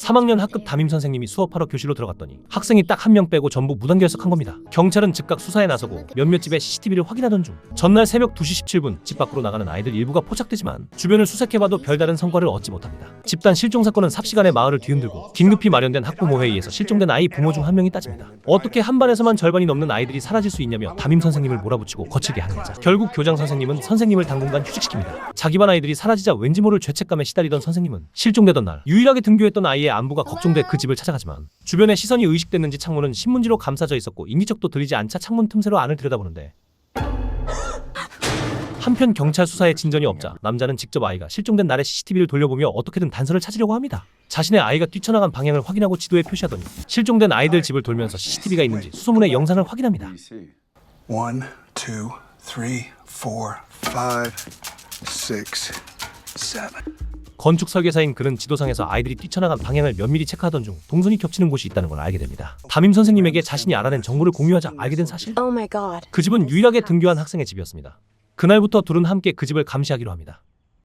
3학년 학급 담임 선생님이 수업하러 교실로 들어갔더니 학생이 딱 한 명 빼고 전부 무단결석한 겁니다. 경찰은 즉각 수사에 나서고 몇몇 집의 CCTV를 확인하던 중 전날 새벽 2시 17분 집 밖으로 나가는 아이들 일부가 포착되지만 주변을 수색해봐도 별다른 성과를 얻지 못합니다. 집단 실종 사건은 삽시간에 마을을 뒤흔들고 긴급히 마련된 학부모 회의에서 실종된 아이 부모 중 한 명이 따집니다. 어떻게 한 반에서만 절반이 넘는 아이들이 사라질 수 있냐며 담임 선생님을 몰아붙이고 거칠게 항의하자 결국 교장 선생님은 선생님을 당분간 휴직시킵니다. 자기 반 아이들이 사라지자 왠지 모를 죄책감에 시달리던 선생님은 실종되던 날 유일하게 등교했던 아이의 안부가 걱정돼 그 집을 찾아가지만 주변에 시선이 의식됐는지 창문은 신문지로 감싸져 있었고 인기척도 들리지 않자 창문 틈새로 안을 들여다보는데 한편 경찰 수사에 진전이 없자 남자는 직접 아이가 실종된 날의 CCTV를 돌려보며 어떻게든 단서를 찾으려고 합니다. 자신의 아이가 뛰쳐나간 방향을 확인하고 지도에 표시하더니 실종된 아이들 집을 돌면서 CCTV가 있는지 수소문의 영상을 확인합니다. One, two, three, four, five, six, seven. 건축 설계사인 그는 지도상에서 아이들이 뛰쳐나간 방향을 면밀히 체크하던 중 동선이 겹치는 곳이 있다는 걸 알게 됩니다. 담임 선생님에게 자신이 알아낸 정보를 공유하자 알게 된 사실. Oh. 그 집은 유일하게 등교한 학생의 집이었습니다. 그날부터 둘은 함께 그 집을 감시하기로 합니다.